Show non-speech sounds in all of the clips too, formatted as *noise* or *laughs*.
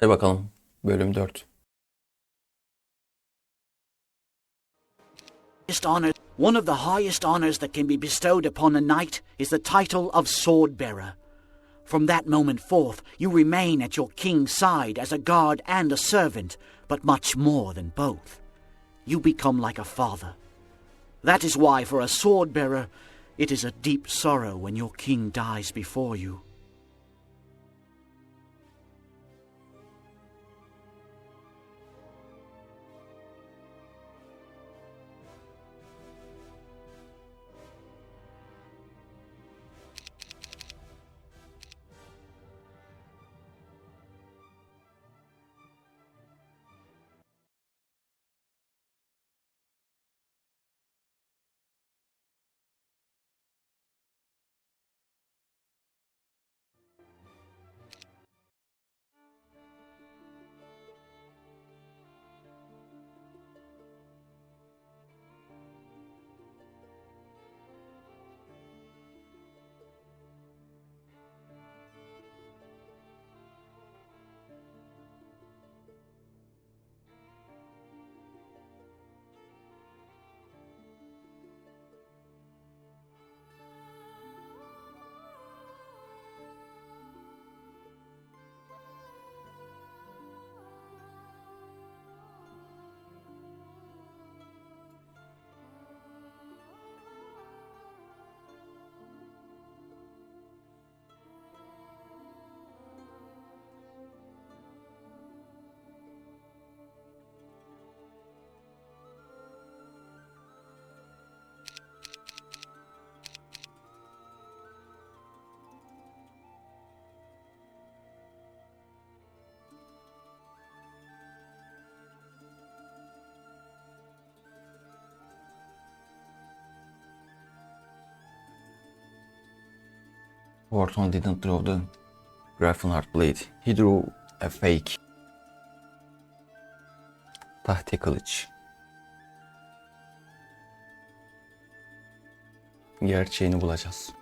Hadi bakalım. Bölüm 4. honor, one of the highest honors that can be bestowed upon a knight is the title of sword bearer. From that moment forth, you remain at your king's side as a guard and a servant, but much more than both. You become like a father. That is why, for a sword bearer, it is a deep sorrow when your king dies before you. Wharton didn't draw the Grafenhardt blade. He drew a fake. Tahte kılıç. Gerçeğini bulacağız.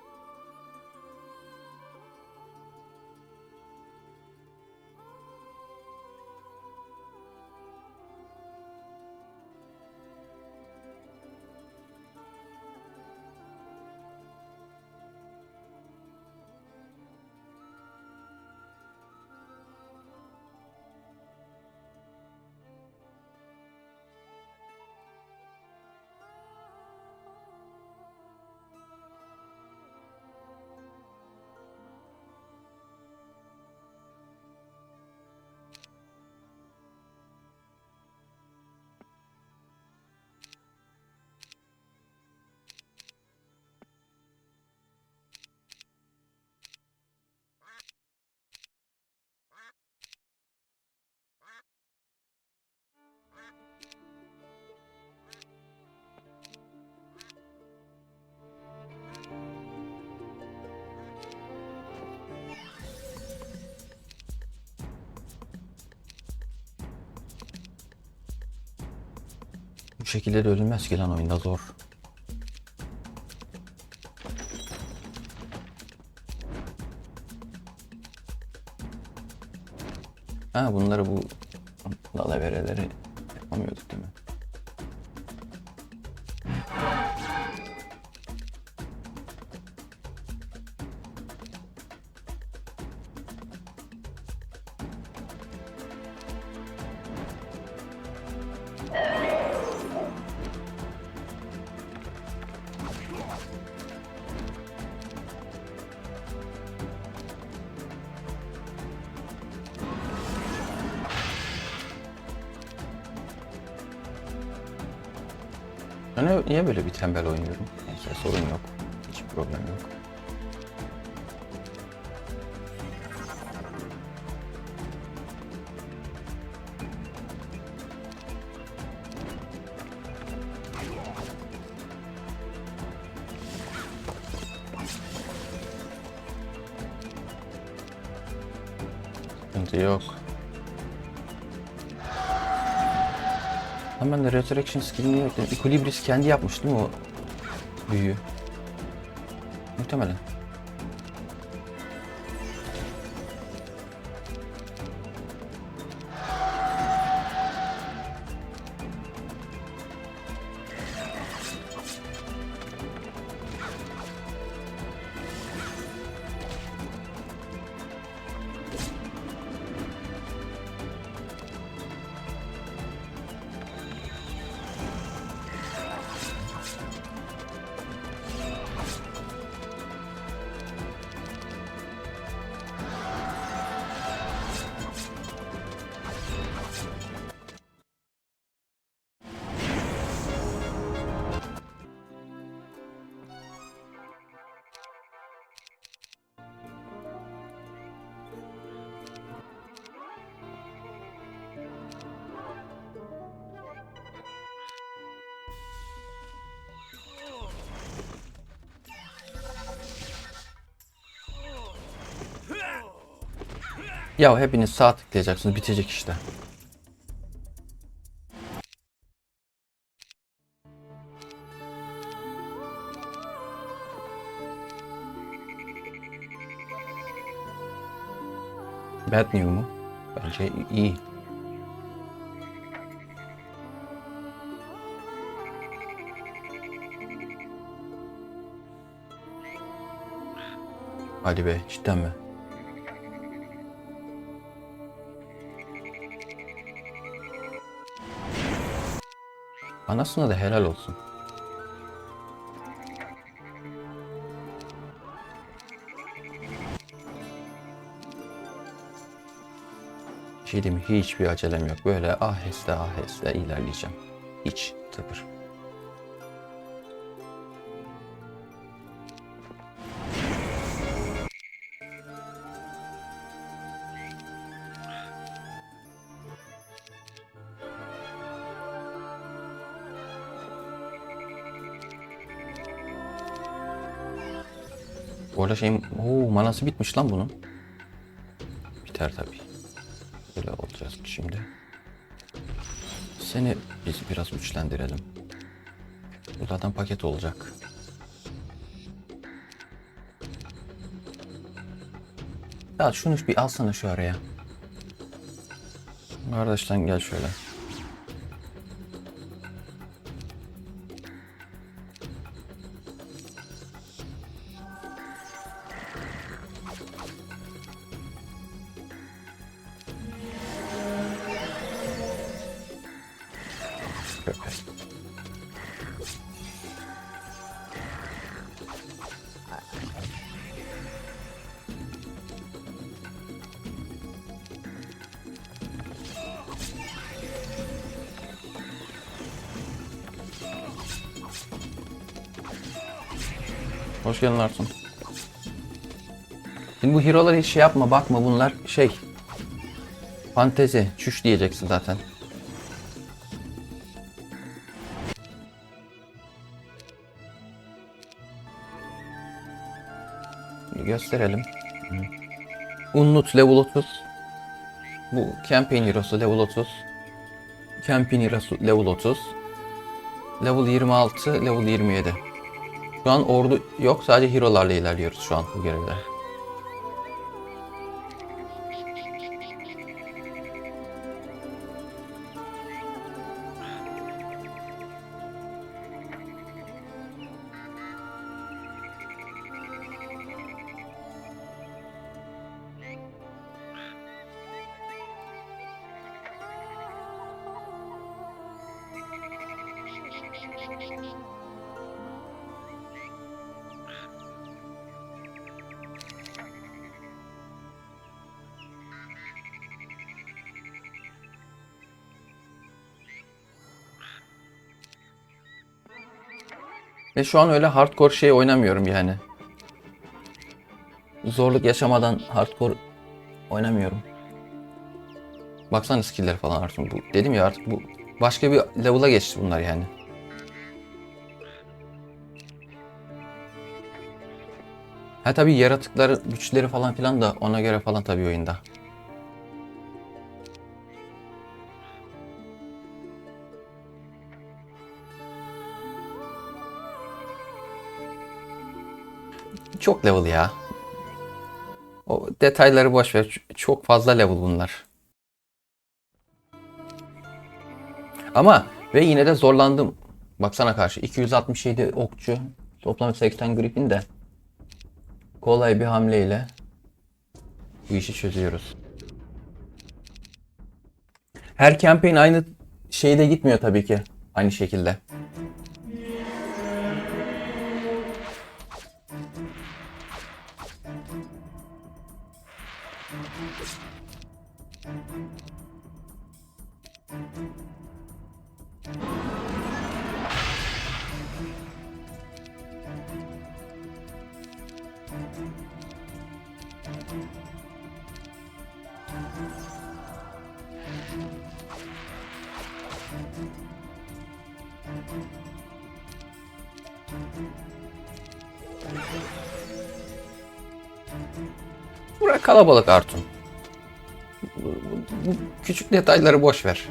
Şekilde de ölünmez ki lan oyunda zor. Ha bunları bu dalavereleri yapamıyorduk değil mi? Bir tembel oynuyorum? Neyse sorun yok. Hiç problem yok. Sıkıntı yok. De Resurrection skillini yok. Equilibris kendi yapmış değil mi o büyüyü? Muhtemelen. Ya hepiniz sağ tıklayacaksınız bitecek işte. Bad new mu? Bence iyi. Hadi be cidden mi? Anasına da helal olsun. Şey mi? Hiçbir acelem yok. Böyle aheste aheste ilerleyeceğim. Hiç sıfır. Bu arada şeyim... Oo manası bitmiş lan bunun. Biter tabii. Böyle olacağız şimdi. Seni biz biraz güçlendirelim. Bu zaten paket olacak. Ya şunu bir alsana şu araya. Kardeşten gel. Şöyle. Hoş geldin Arsun. Şimdi bu hero'lar hiç şey yapma bakma bunlar şey fantezi çüş diyeceksin zaten. Gösterelim. Unnut level 30. Bu campaign hero'su level 30. Campaign hero'su level 30. Level 26, level 27. Şu an ordu yok sadece hero'larla ilerliyoruz şu an bu görevde. Ve şu an öyle hardcore şey oynamıyorum yani. Zorluk yaşamadan hardcore oynamıyorum. Baksana skill'ler falan artık bu. Dedim ya artık bu başka bir level'a geçti bunlar yani. Ha tabii yaratıkları, güçleri falan filan da ona göre falan tabii oyunda. Çok level ya. O detayları boş ver. Çok fazla level bunlar. Ama ve yine de zorlandım. Baksana karşı 267 okçu, toplam 80 griffin de kolay bir hamleyle bu işi çözüyoruz. Her campaign aynı şeyde gitmiyor tabii ki. Aynı şekilde. Burası kalabalık Artun. bu küçük detayları boş ver.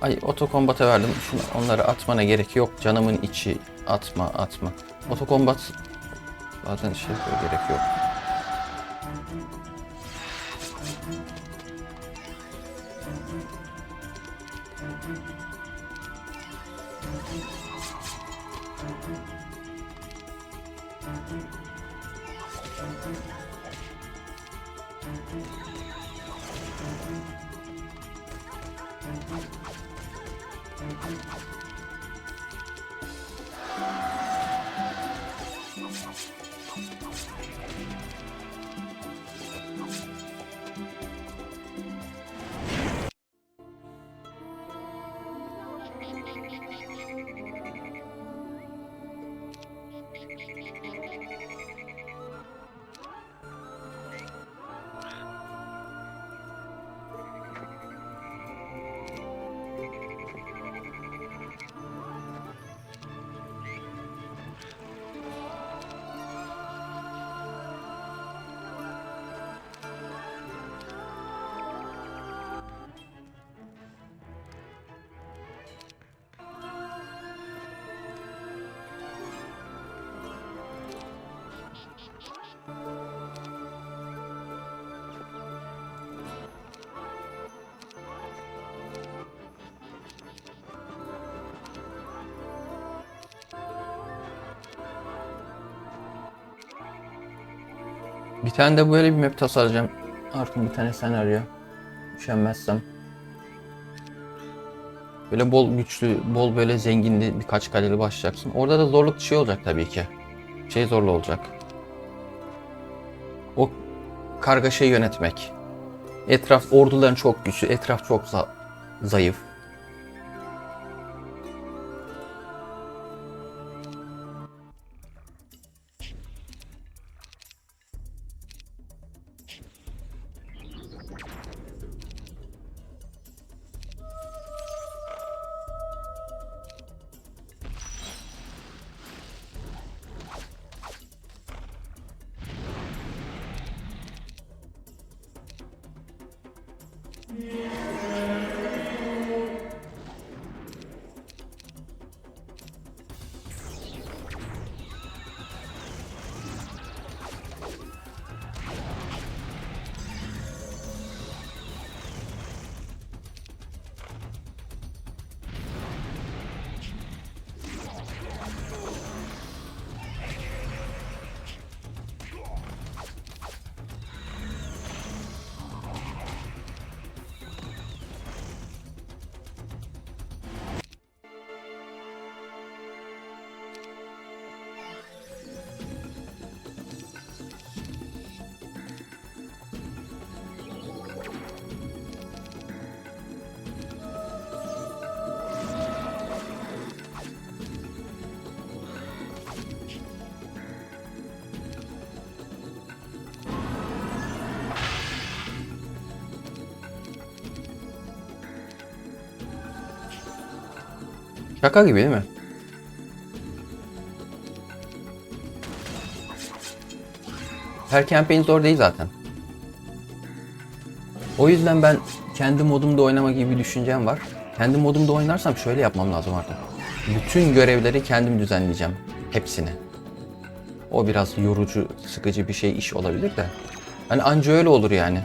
Ay otokombata verdim. Şunu onları atmana gerek yok. Canımın içi atma atma. Otokombat zaten şey gerek yok. Bir tane de böyle bir map tasarlayacağım. Artık bir tane senaryo. Üşenmezsem. Böyle bol güçlü, bol böyle zenginli birkaç kaleli başlayacaksın. Orada da zorluk şey olacak tabii ki. Şey zorlu olacak. O kargaşayı yönetmek. Etraf orduların çok güçlü, etraf çok za- zayıf. Şaka gibi değil mi? Her campaign zor değil zaten. O yüzden ben kendi modumda oynama gibi bir düşüncem var. Kendi modumda oynarsam şöyle yapmam lazım artık. Bütün görevleri kendim düzenleyeceğim. Hepsini. O biraz yorucu, sıkıcı bir şey iş olabilir de. Hani anca öyle olur yani.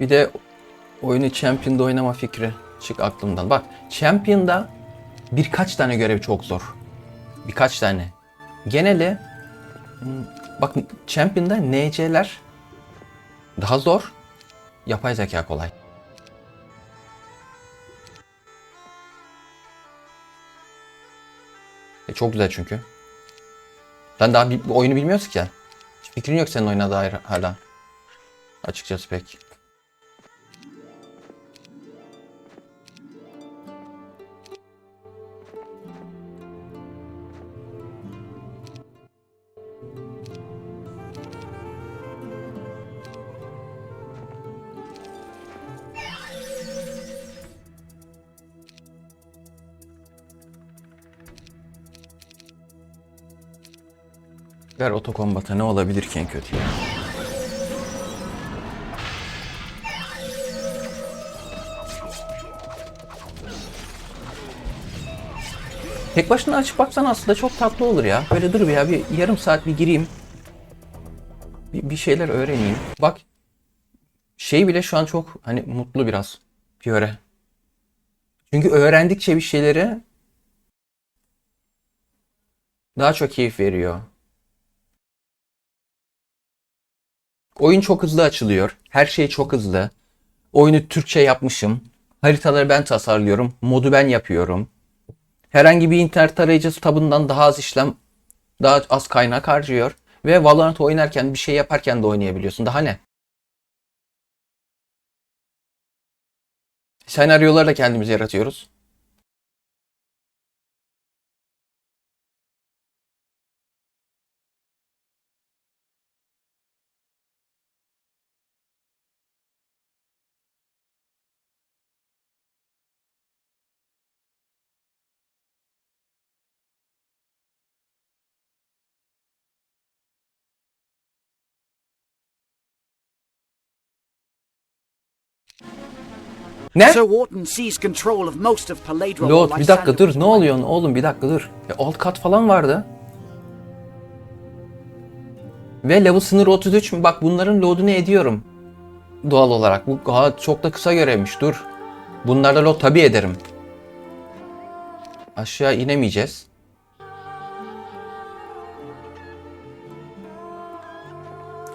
Bir de oyunu Champion'da oynama fikri çık aklımdan. Bak Champion'da birkaç tane görev çok zor. Birkaç tane. Geneli hmm, bak Champion'da NC'ler daha zor. Yapay zeka kolay. E, çok güzel çünkü. Sen daha bir, oyunu bilmiyorsun ki. Fikrin yok senin oyuna dair hala. Açıkçası pek. Ver otokombata ne olabilir ki en kötü? Tek başına açıp baksan aslında çok tatlı olur ya. Böyle dur bir ya bir yarım saat bir gireyim. Bir, bir şeyler öğreneyim. Bak şey bile şu an çok hani mutlu biraz. Fiore. Çünkü öğrendikçe bir şeyleri daha çok keyif veriyor. Oyun çok hızlı açılıyor. Her şey çok hızlı. Oyunu Türkçe yapmışım. Haritaları ben tasarlıyorum. Modu ben yapıyorum. Herhangi bir internet tarayıcısı tabından daha az işlem, daha az kaynak harcıyor. Ve Valorant oynarken bir şey yaparken de oynayabiliyorsun. Daha ne? Senaryoları da kendimiz yaratıyoruz. Ne? Sir Wharton seized control of most of Paladra Lord bir dakika dur ne oluyor oğlum bir dakika dur. Ya, alt kat falan vardı. Ve level sınırı 33 mü? Bak bunların load'unu ediyorum. Doğal olarak. Bu ha, çok da kısa görevmiş dur. Bunlarda load tabi ederim. Aşağı inemeyeceğiz.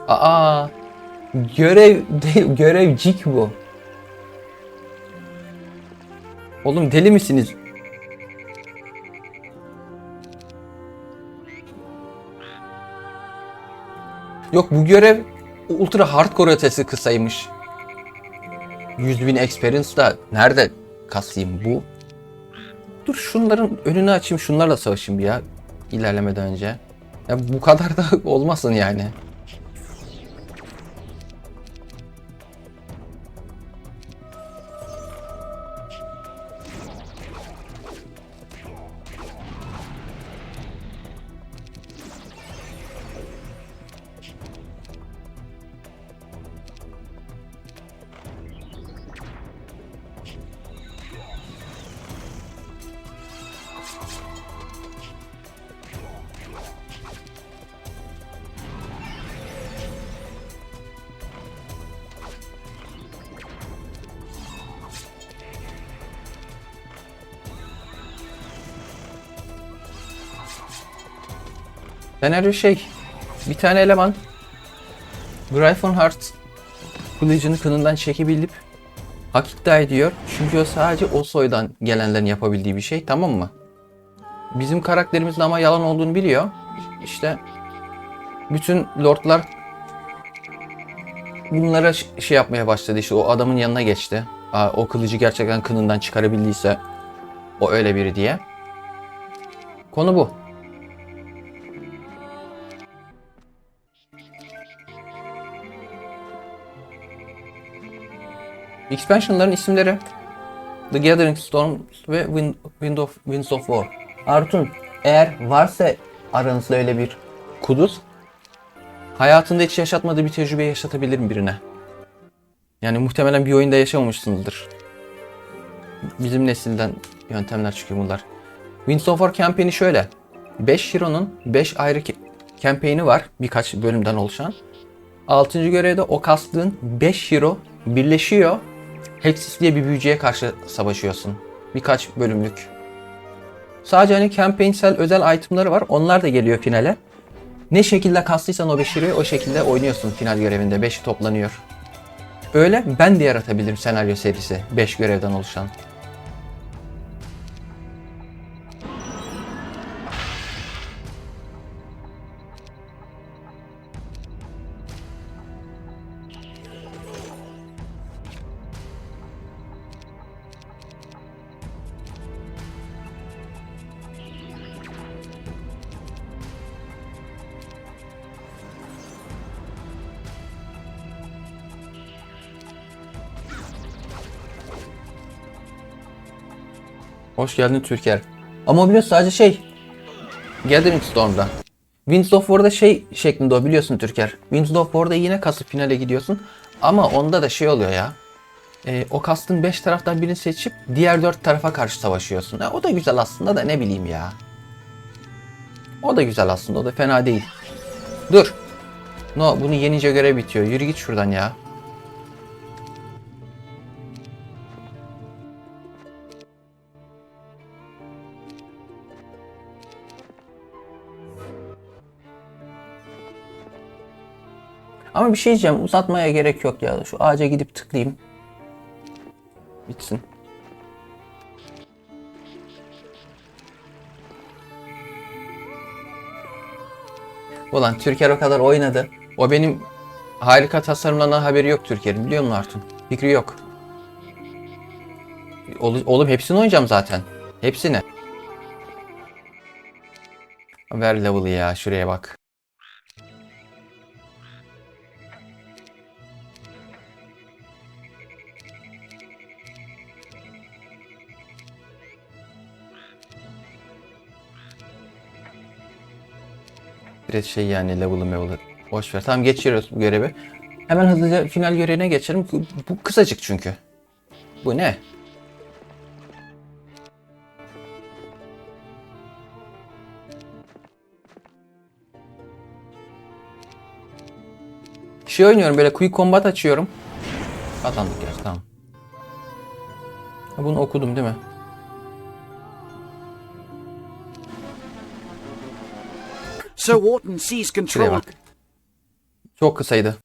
Aa, görev değil, görevcik bu. Oğlum deli misiniz? Yok bu görev ultra hardcore ötesi kısaymış. 100.000 experience da nerede kasayım bu? Dur şunların önünü açayım şunlarla savaşayım bir ya ilerlemeden önce. Ya bu kadar da *laughs* olmasın yani. Senaryo şey, bir tane eleman Gryphonheart kılıcını kınından çekebilip hak iddia ediyor. Çünkü o sadece o soydan gelenlerin yapabildiği bir şey tamam mı? Bizim karakterimizin ama yalan olduğunu biliyor. İşte bütün lordlar bunlara şey yapmaya başladı işte o adamın yanına geçti. Aa, o kılıcı gerçekten kınından çıkarabildiyse o öyle biri diye. Konu bu. Expansion'ların isimleri The Gathering Storm ve Wind, Wind of, Winds of War. Artun, eğer varsa aranızda öyle bir kuduz, hayatında hiç yaşatmadığı bir tecrübe yaşatabilir mi birine? Yani muhtemelen bir oyunda yaşamamışsınızdır. Bizim nesilden yöntemler çıkıyor bunlar. Winds of War campaign'i şöyle. 5 Hero'nun 5 ayrı campaign'i var. Birkaç bölümden oluşan. 6. görevde o kastığın 5 hero birleşiyor. Hexis diye bir büyücüye karşı savaşıyorsun. Birkaç bölümlük. Sadece hani campaignsel özel itemları var. Onlar da geliyor finale. Ne şekilde kastıysan o 5 hero'yu o şekilde oynuyorsun final görevinde. 5'i toplanıyor. Öyle ben de yaratabilirim senaryo serisi. 5 görevden oluşan. Hoş geldin Türker. Ama biliyorsun sadece şey. Gathering Storm'da. Winds of War'da şey şeklinde o biliyorsun Türker. Winds of War'da yine kasıp finale gidiyorsun. Ama onda da şey oluyor ya. E, o kastın 5 taraftan birini seçip diğer 4 tarafa karşı savaşıyorsun. Ha, o da güzel aslında da ne bileyim ya. O da güzel aslında o da fena değil. Dur. No bunu yenince görev bitiyor. Yürü git şuradan ya. Ama bir şey diyeceğim. Uzatmaya gerek yok ya. Şu ağaca gidip tıklayayım. Bitsin. Ulan Türker o kadar oynadı. O benim harika tasarımlarından haberi yok Türker'in biliyor musun Artun? Fikri yok. Oğlum hepsini oynayacağım zaten. Hepsini. Ver level'ı ya şuraya bak. Biraz şey yani level'ı level'ı. Boş ver. Tamam geçiyoruz bu görevi. Hemen hızlıca final görevine geçelim. Bu, bu kısacık çünkü. Bu ne? Şey oynuyorum böyle quick combat açıyorum. Kazandık gerçi tamam. Bunu okudum değil mi? Sir Wharton sees control. Çok kısaydı.